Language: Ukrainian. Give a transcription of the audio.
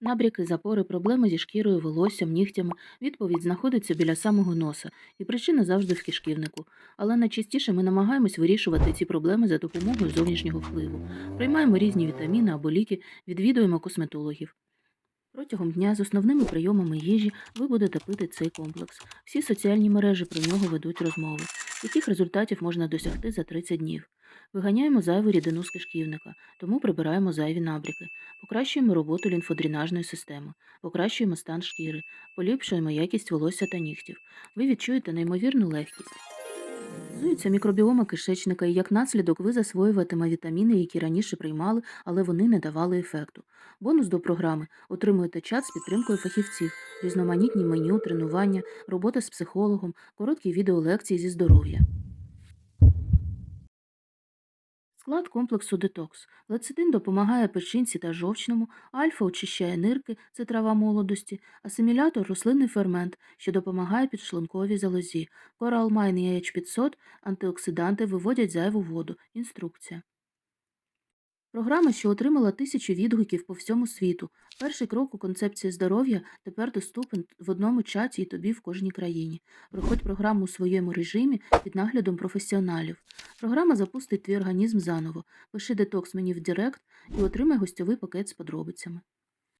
Набряки, запори, проблеми зі шкірою, волоссям, нігтями. Відповідь знаходиться біля самого носа, і причина завжди в кишківнику. Але найчастіше ми намагаємось вирішувати ці проблеми за допомогою зовнішнього впливу. Приймаємо різні вітаміни або ліки, відвідуємо косметологів. Протягом дня з основними прийомами їжі ви будете пити цей комплекс. Всі соціальні мережі про нього ведуть розмови, яких результатів можна досягти за 30 днів. Виганяємо зайву рідину з кишківника, тому прибираємо зайві набряки, покращуємо роботу лімфодренажної системи, покращуємо стан шкіри, поліпшуємо якість волосся та нігтів. Ви відчуєте неймовірну легкість. Зується мікробіома кишечника, і як наслідок ви засвоюватиме вітаміни, які раніше приймали, але вони не давали ефекту. Бонус до програми отримуєте чат з підтримкою фахівців, різноманітні меню, тренування, робота з психологом, короткі відеолекції зі здоров'я. Склад комплексу детокс. Лецитин допомагає печінці та жовчному, альфа очищає нирки, це трава молодості, асимілятор рослинний фермент, що допомагає підшлунковій залозі, коралмайн і AH500 антиоксиданти виводять зайву воду. Інструкція. Програма, що отримала тисячі відгуків по всьому світу. Перший крок у концепції здоров'я тепер доступен в одному чаті і тобі в кожній країні. Проходь програму у своєму режимі під наглядом професіоналів. Програма запустить твій організм заново. Пиши детокс мені в Директ і отримай гостьовий пакет з подробицями.